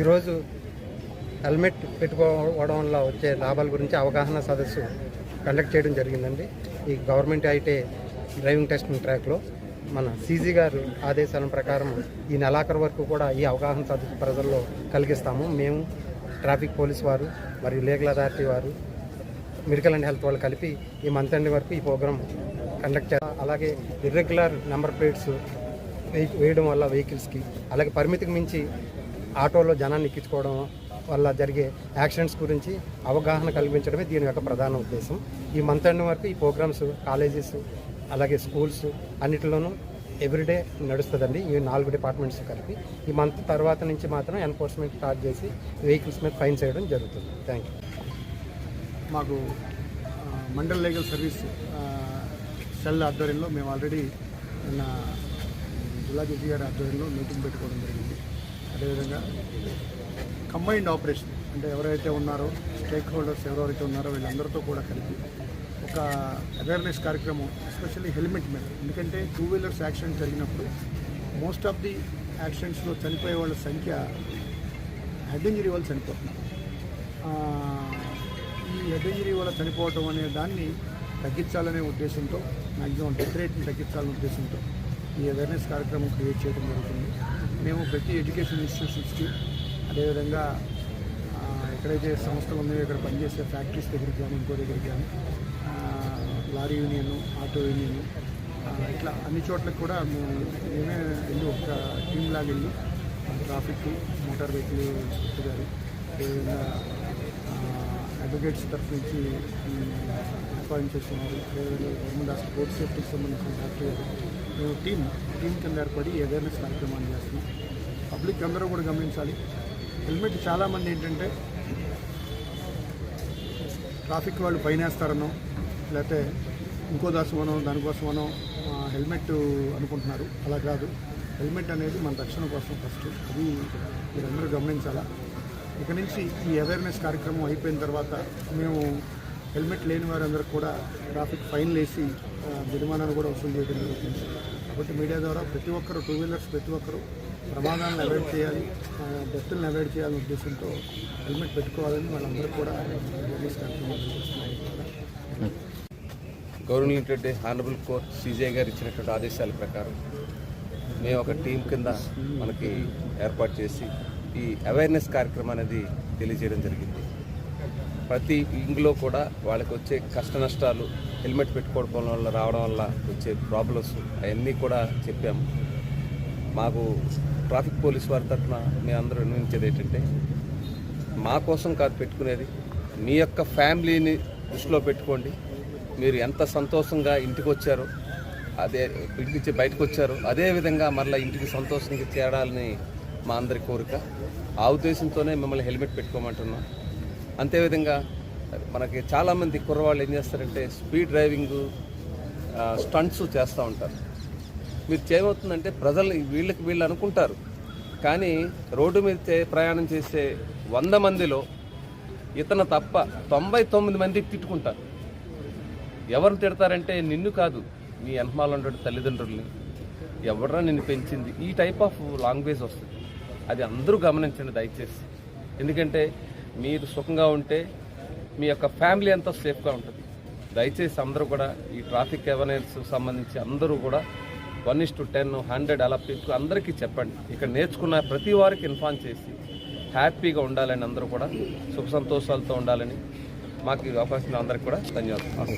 ఈరోజు హెల్మెట్ పెట్టుకోవడం వల్ల వచ్చే లాభాల గురించి అవగాహన సదస్సు కండక్ట్ చేయడం జరిగిందండి. ఈ గవర్నమెంట్ అయితే డ్రైవింగ్ టెస్టింగ్ ట్రాక్లో మన సీజీ గారు ఆదేశాల ప్రకారం ఈ నెలాఖరు వరకు కూడా ఈ అవగాహన సదస్సు ప్రజల్లో కలిగిస్తాము. మేము ట్రాఫిక్ పోలీస్ వారు మరియు లీగల్ అథారిటీ వారు మెడికల్ అండ్ హెల్త్ వాళ్ళు కలిపి ఈ మంత్ ఎండ్ వరకు ఈ ప్రోగ్రాం కండక్ట్ చేస్తాం. అలాగే ఇర్రెగ్యులర్ నెంబర్ ప్లేట్స్ వేయడం వల్ల వెహికల్స్కి అలాగే పరిమితికి మించి ఆటోలో జనాన్ని ఎక్కించుకోవడం వల్ల జరిగే యాక్సిడెంట్స్ గురించి అవగాహన కల్పించడమే దీని యొక్క ప్రధాన ఉద్దేశం. ఈ మంత్ ఎండ్ వరకు ఈ ప్రోగ్రామ్స్ కాలేజెస్ అలాగే స్కూల్స్ అన్నిటిలోనూ ఎవ్రీడే నడుస్తుందండి. ఈ నాలుగు డిపార్ట్మెంట్స్ కలిపి ఈ మంత్ తర్వాత నుంచి మాత్రం ఎన్ఫోర్స్మెంట్ స్టార్ట్ చేసి వెహికల్స్ మీద ఫైన్ చేయడం జరుగుతుంది. థ్యాంక్ యూ మాకు మండల్ లీగల్ సర్వీస్ సెల్ ఆధ్వర్యంలో మేము ఆల్రెడీ నిన్న జిల్లా జడ్జి గారి ఆధ్వర్యంలో మీటింగ్ పెట్టుకోవడం జరిగింది. అదేవిధంగా కంబైన్డ్ ఆపరేషన్ అంటే ఎవరైతే ఉన్నారో స్టేక్ హోల్డర్స్ ఎవరెవరైతే ఉన్నారో వీళ్ళందరితో కూడా కలిపి ఒక అవేర్నెస్ కార్యక్రమం ఎస్పెషల్లీ హెల్మెట్ మీద. ఎందుకంటే టూ వీలర్స్ యాక్సిడెంట్ జరిగినప్పుడు మోస్ట్ ఆఫ్ ది యాక్సిడెంట్స్లో చనిపోయే వాళ్ళ సంఖ్య హెడ్ ఇంజరీ వల్ల చనిపోతున్నారు ఈ హెడ్ ఇంజరీ వల్ల చనిపోవటం అనే దాన్ని తగ్గించాలనే ఉద్దేశంతో మ్యాక్సిమం డెత్ రేట్ని తగ్గించాలనే ఉద్దేశంతో ఈ అవేర్నెస్ కార్యక్రమం క్రియేట్ చేయడం జరుగుతుంది. మేము ప్రతి ఎడ్యుకేషన్ ఇన్స్టిట్యూషన్స్కి అదేవిధంగా ఎక్కడైతే సంస్థలు ఉన్నాయో ఇక్కడ పనిచేసే ఫ్యాక్టరీస్ దగ్గరికి కానీ ఇంకో దగ్గరికి కానీ లారీ యూనియన్ ఆటో యూనియన్ ఇట్లా అన్ని చోట్లకి కూడా మేము మేమే వెళ్ళి ఒక టీమ్ లాగా వెళ్ళి ట్రాఫిక్ మోటార్ వెహికల్ ఇన్స్పెక్టర్ గారు అదేవిధంగా అడ్వకేట్స్ తరఫు నుంచి అపాయింట్ చేస్తున్నారు. గవర్నమెంట్ హాస్పిటల్ రోడ్ సేఫ్టీకి సంబంధించిన డాక్టర్ గారు. మేము టీం టీం కింద ఏర్పడి అవేర్నెస్ కార్యక్రమాన్ని చేస్తున్నాం. పబ్లిక్ అందరూ కూడా గమనించాలి. హెల్మెట్ చాలామంది ఏంటంటే ట్రాఫిక్ వాళ్ళు పైనేస్తారనో లేకపోతే ఇంకో దాసమనో దానికోసమనో హెల్మెట్ అనుకుంటున్నారు. అలా కాదు. హెల్మెట్ అనేది మన రక్షణ కోసం ఫస్ట్ అది మీరందరూ గమనించాలా? ఇక నుంచి ఈ అవేర్నెస్ కార్యక్రమం అయిపోయిన తర్వాత మేము హెల్మెట్ లేని వారందరూ కూడా ట్రాఫిక్ ఫైన్లు వేసి ఆ, జరిమానాను కూడా వసూలు చేయడం జరుగుతుంది కాబట్టి మీడియా ద్వారా ప్రతి ఒక్కరు టూ వీలర్స్ ప్రతి ఒక్కరు ప్రమాదాలను అవాయిడ్ చేయాలి డెత్తులను అవాయిడ్ చేయాలనే ఉద్దేశంతో హెల్మెట్ పెట్టుకోవాలని వాళ్ళందరూ కూడా awareness limited government honourable court CJ గారు ఇచ్చినటువంటి ఆదేశాల ప్రకారం మేము ఒక టీం కింద మనకి ఏర్పాటు చేసి ఈ అవేర్నెస్ కార్యక్రమం అనేది తెలియజేయడం జరిగింది. ప్రతి ఇంగ్లో కూడా వాళ్ళకి వచ్చే కష్ట నష్టాలు హెల్మెట్ పెట్టుకోవడం వల్ల రావడం వల్ల వచ్చే ప్రాబ్లమ్స్ అవన్నీ కూడా చెప్పాము. మాకు ట్రాఫిక్ పోలీస్ వారి తరఫున మేము అందరూ వినియోగించేది ఏంటంటే మా కోసం కాదు పెట్టుకునేది మీ యొక్క ఫ్యామిలీని దృష్టిలో పెట్టుకోండి. మీరు ఎంత సంతోషంగా ఇంటికి వచ్చారో అదే ఇంటి నుంచి బయటకు వచ్చారో అదే విధంగా మరలా ఇంటికి సంతోషంగా చేరాలని మా అందరి కోరిక. ఆ ఉద్దేశంతోనే మిమ్మల్ని హెల్మెట్ పెట్టుకోమంటున్నాం. అంతేవిధంగా మనకి చాలామంది కుర్రవాళ్ళు ఏం చేస్తారంటే స్పీడ్ డ్రైవింగ్ స్టంట్స్ చేస్తూ ఉంటారు. మీరు చేయబోతుందంటే ప్రజలు వీళ్ళకి వీళ్ళు అనుకుంటారు. కానీ రోడ్డు మీద చే- ప్రయాణం చేసే వంద మందిలో ఇతను తప్ప తొంభై తొమ్మిది మంది తిట్టుకుంటారు. ఎవరు తిడతారంటే నిన్ను కాదు నీ వెనకమాల ఉండే తల్లిదండ్రుల్ని. ఎవడరా నిన్ను పెంచింది? ఈ టైప్ ఆఫ్ లాంగ్వేజ్ వస్తుంది. అది అందరూ గమనించండి దయచేసి. ఎందుకంటే మీరు సుఖంగా ఉంటే మీ యొక్క ఫ్యామిలీ అంతా సేఫ్గా ఉంటుంది. దయచేసి అందరూ కూడా ఈ ట్రాఫిక్ అవేర్నెస్ సంబంధించి అందరూ కూడా one is to ten hundred అలా పీపుల్ అందరికీ చెప్పండి. ఇక్కడ నేర్చుకున్న ప్రతి వారికి ఇన్ఫార్మ్ చేసి హ్యాపీగా ఉండాలని అందరూ కూడా సుఖ సంతోషాలతో ఉండాలని మాకు ఈ అవకాశం అందరికి కూడా ధన్యవాదాలు.